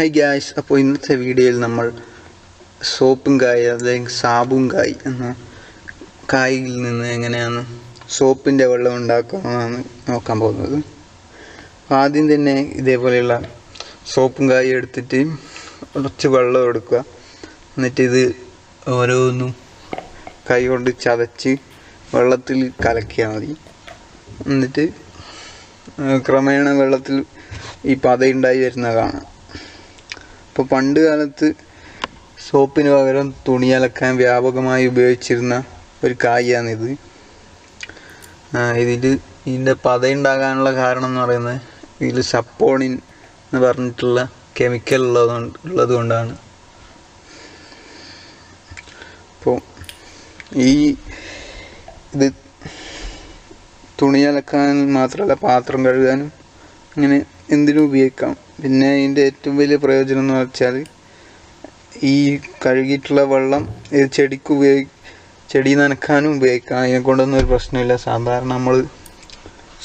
High gas അപ്പോൾ ഇന്നത്തെ വീഡിയോയിൽ നമ്മൾ സോപ്പും കായ് അല്ലെങ്കിൽ സാബും കായ് എന്ന കായിൽ നിന്ന് എങ്ങനെയാണ് സോപ്പിന്റെ വെള്ളം ഉണ്ടാക്കുന്നതാണ് നോക്കാൻ പോകുന്നത്. ആദ്യം തന്നെ ഇതേപോലെയുള്ള സോപ്പും കായ് എടുത്തിട്ട് കുറച്ച് വെള്ളം എടുക്കുക. എന്നിട്ട് ഇത് ഓരോന്നും കൈ കൊണ്ട് ചതച്ച് വെള്ളത്തിൽ കലക്കിയാൽ മതി. എന്നിട്ട് ക്രമേണ വെള്ളത്തിൽ ഈ പതയുണ്ടായി വരുന്ന കാണാം അപ്പോൾ പണ്ട് കാലത്ത് സോപ്പിന് പകരം തുണി അലക്കാൻ വ്യാപകമായി ഉപയോഗിച്ചിരുന്ന ഒരു കായാണിത് ഇതിൽ ഇതിന്റെ പതയുണ്ടാകാനുള്ള കാരണം എന്ന് പറയുന്നത് ഇതിൽ സപ്പോണിൻ എന്ന് പറഞ്ഞിട്ടുള്ള കെമിക്കൽ ഉള്ളത് ഉള്ളത് കൊണ്ടാണ്. അപ്പോൾ ഈ ഇത് തുണി അലക്കാൻ മാത്രമല്ല പാത്രം കഴുകാനും അങ്ങനെ എന്തിനും ഉപയോഗിക്കാം. പിന്നെ ഇതിന്റെ ഏറ്റവും വലിയ പ്രയോജനം എന്ന് വെച്ചാൽ ഈ കഴുകിയിട്ടുള്ള വെള്ളം ഇത് ചെടിക്ക് ഉപയോഗി ചെടി നനക്കാനും ഉപയോഗിക്കാം. അതിനെ കൊണ്ടൊന്നും ഒരു പ്രശ്നമില്ല. സാധാരണ നമ്മൾ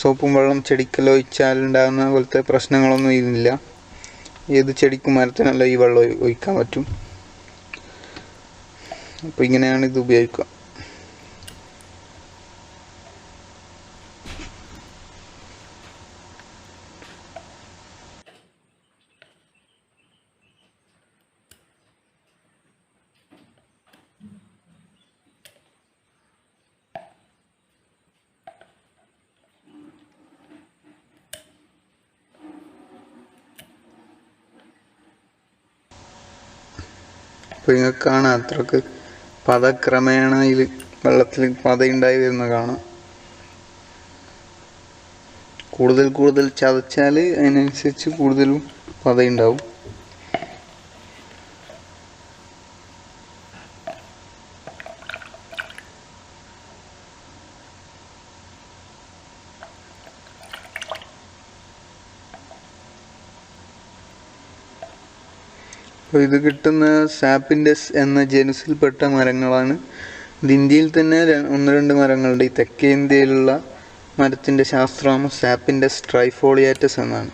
സോപ്പും വെള്ളം ചെടിക്കെല്ലാം ഒഴിച്ചാലുണ്ടാകുന്ന പോലത്തെ പ്രശ്നങ്ങളൊന്നും ഇതില്ല ഏത് ചെടിക്കും മരത്തിനല്ല ഈ വെള്ളം ഒഴിക്കാൻ പറ്റും. അപ്പോൾ ഇങ്ങനെയാണ് ഇത് ഉപയോഗിക്കുക. അപ്പോൾ നിങ്ങൾക്ക് കാണാം അത്രയ്ക്ക് പദക്രമേണ ഇതിൽ വെള്ളത്തിൽ പതയുണ്ടായി വരുന്ന കാണാം. കൂടുതൽ കൂടുതൽ ചതച്ചാൽ അതിനനുസരിച്ച് കൂടുതലും പതയുണ്ടാവും. അപ്പോൾ ഇത് കിട്ടുന്ന സാപ്പിൻഡസ് എന്ന ജനുസിൽപ്പെട്ട മരങ്ങളാണ്. ഇത് ഇന്ത്യയിൽ തന്നെ ഒന്ന് രണ്ട് മരങ്ങളുണ്ട് ഈ തെക്കേ ഇന്ത്യയിലുള്ള മരത്തിന്റെ ശാസ്ത്രനാമം സാപ്പിൻഡസ് ട്രൈഫോളിയാറ്റസ് എന്നാണ്.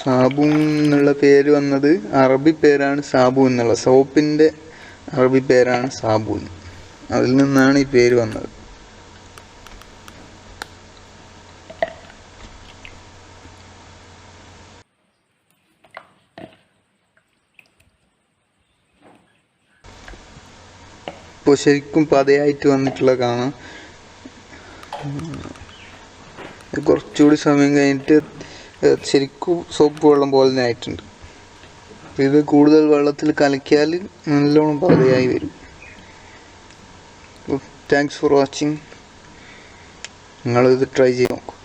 സാബു എന്നുള്ള പേര് വന്നത് അറബി പേരാണ് സാബു എന്നുള്ള. സോപ്പിന്റെ അറബി പേരാണ് സാബൂൻ അതിൽ നിന്നാണ് ഈ പേര് വന്നത്. ഇപ്പോൾ ശരിക്കും പതയായിട്ട് വന്നിട്ടുള്ള കാണാം. കുറച്ചുകൂടി സമയം കഴിഞ്ഞിട്ട് ശരിക്കും സോപ്പ് വെള്ളം പോലെ ആയിട്ടുണ്ട്. ഇത് കൂടുതൽ വെള്ളത്തിൽ കലക്കിയാൽ നല്ലോണം പതയായി വരും. താങ്ക്സ് ഫോർ വാച്ചിങ് നിങ്ങളിത് ട്രൈ ചെയ്ത് നോക്കും.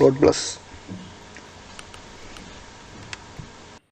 God bless